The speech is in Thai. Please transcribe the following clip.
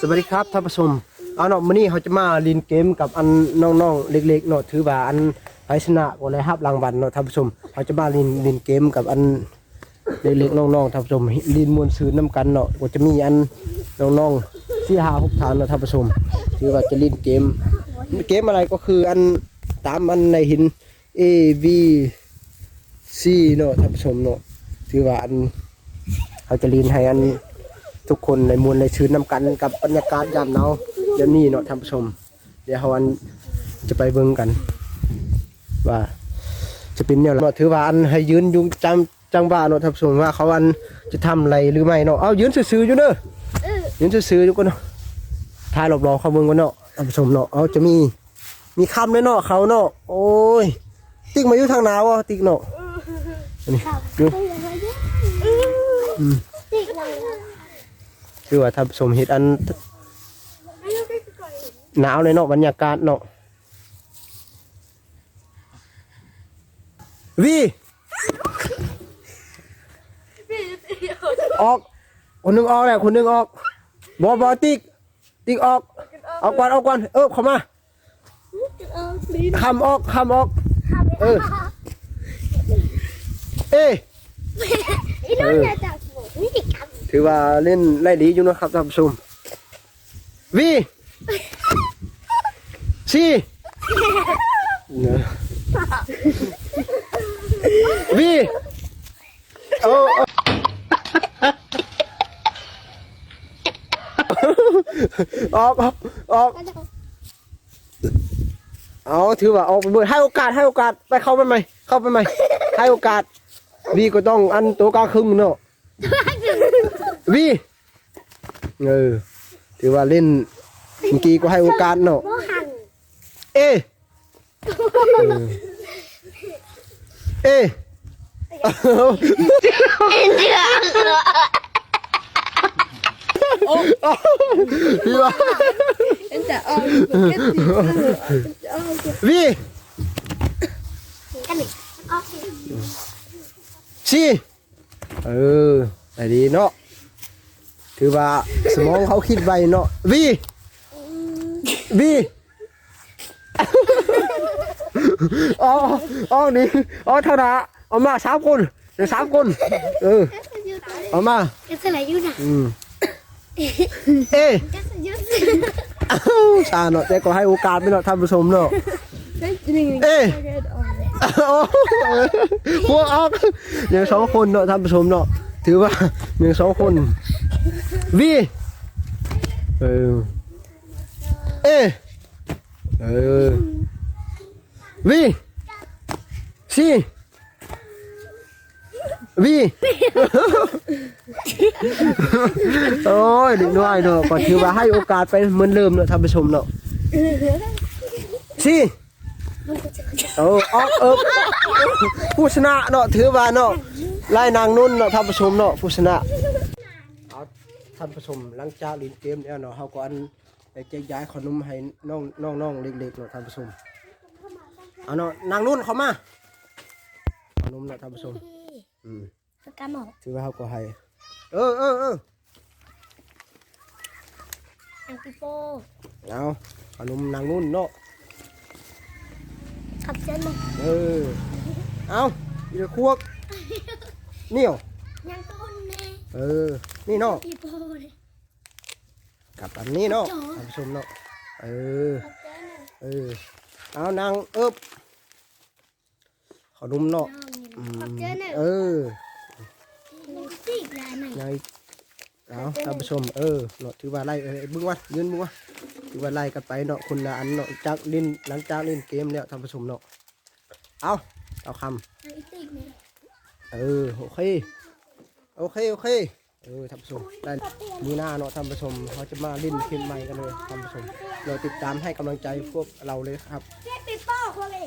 สวัสดีครับท่านผู้ชมเอาเนาะมื้อนี้เขาจะมาเลินเกมกับอันน้องๆเล็กๆเนาะถือว่าอันไผชนะก็เลยรับรางวัลเนาะท่านผู้ชมเขาจะมาเลินเลินเกมกับอันเล็กๆน้องๆท่านผู้ชมเลินมวลซื่นนํกันเนาะก็จะมีอันน้องๆที่หาหกฐานเนาะท่านผู้ชมถือว่าจะเล่นเกม เกมอะไรก็คืออันตามอันในหิน A B C เนาะท่านผู้ชมเนาะถือว่าอันเขาจะเลินให้อัน ทุกคนในมวลในชื้นนำกันกับบรรยากาศยามหนาวยามนี้เนาะท่านผู้ชม เดี๋ยวเราอันจะไปเบิ่งกัน ว่า จะเป็นเนี่ยเนาะถือว่าอันให้ยืนอยุงจังจังว่าเนาะท่านผู้ชมว่าเขาอันจะทำอะไรหรือไม่เนาะเอายืนซื่อๆอยู่เด้อยืนซื่อๆอยู่กันเนาะถ่ายรอบๆเขาเบิ่งกันเนาะท่านผู้ชมเนาะเอาจะมีมีคำเลยเนาะเขาเนาะโอ้ย ติ๊กมาอยู่ทางหนาวอะติ๊กเนาะอันนี้อยู่ติดเลย คือว่าท่านผู้ชมเห็ดอันหนาวเลยเนาะบรรยากาศเนาะวีออกคนหนึงออกแหละคนหนึงออกบอบอติ๊กติ๊กออกเอาก่อนเอาก่อนเออเข้ามาเออลิ้นคำออกคำออกเออเอ้อีน้องจะจับหมดนี่กัน ถือว่าเล่นได้ดีอยู่นะครับท่านผู้ชมวีซีวีโอ้ออกออกออกเอาถือว่าออกไปเบิดให้โอกาสให้โอกาสไปเข้าไปใหม่เข้าไปใหม่ให้โอกาสวีก็ต้องอันตัวกลางครึ่งเนาะ วีเออถือว่าเล่นเมื่อกี้ก็ให้โอกาสเนาะโมหันเอเออเอพี่ว่าจะเอาจะเอาวีกันนี่เอาซีเออแต่ดีเนาะ ถือว่าสมองเขาคิดไวเนาะวีวีอ๋ออ๋อนี่อ๋อเท่านะเอามาสามคนเดี๋ยวสามคนเออเอามาจะสลายอยู่นะอืมเอ๊ะจะสลายอยู่อ้าวชาเนาะแต่ก็ให้โอกาสไปเนาะท่านผู้ชมเนาะเอ๊ะโอ้พวกออกอย่างสองคนเนาะท่านผู้ชมเนาะถือว่าอย่างสองคน วีเออเอ๊ะเออวีซีวีโอ้ยเด็กน้อยเนาะก็ถือว่าให้โอกาสไปเหมือนเดิมเนาะท่านผู้ชมเนาะสิโอ้ออกเอิบผู้ชนะเนาะถือว่าเนาะไล่นางนุ่นเนาะท่านผู้ชมเนาะผู้ชนะ เอาท่านผู้ชมหลังจากเล่นเกมแล้วเนาะเฮาก็อันไปแจกย้ายขนมให้น้องน้องน้องเล็กๆเนาะท่านผู้ชมเอาเนาะนางนุ่นเข้ามาขนมเนาะท่านผู้ชมอืมสกัมหมอถือว่าเขาก็ให้เออเออเอออังปิโป้เอาขนมนางนุ่นเนาะขับเส้นมาเออเอาอีกควกเนี่ยวยังต้นแม่ เออ นี่เนาะปิโป้เลยกับอันนี้เนาะจ๋อท่านผู้ชมเนาะ เออขับเส้นเออ เอานางเอิบขนมเนาะอืมขับเส้นเออตีกแล้วไหนยังอีกเอาท่านผู้ชม เออ เนาะ ถือว่าไล่เออบึ้งวะยืนบึ้งวะถือว่าไล่กันไปเนาะคนละอันเนาะจากเล่นหลังจากเล่นเกมแล้วท่านผู้ชมเนาะ เอาเอาคำไอ้ตีกเนี่ยเออ โอเค โอเคโอเคเออท่านผู้ชมได้มีหน้าเนาะท่านผู้ชมเขาจะมาลื่นเกมใหม่กันเลยท่านผู้ชมเราติดตามให้กำลังใจพวกเราเลยครับเรียกปิโป้คนเลย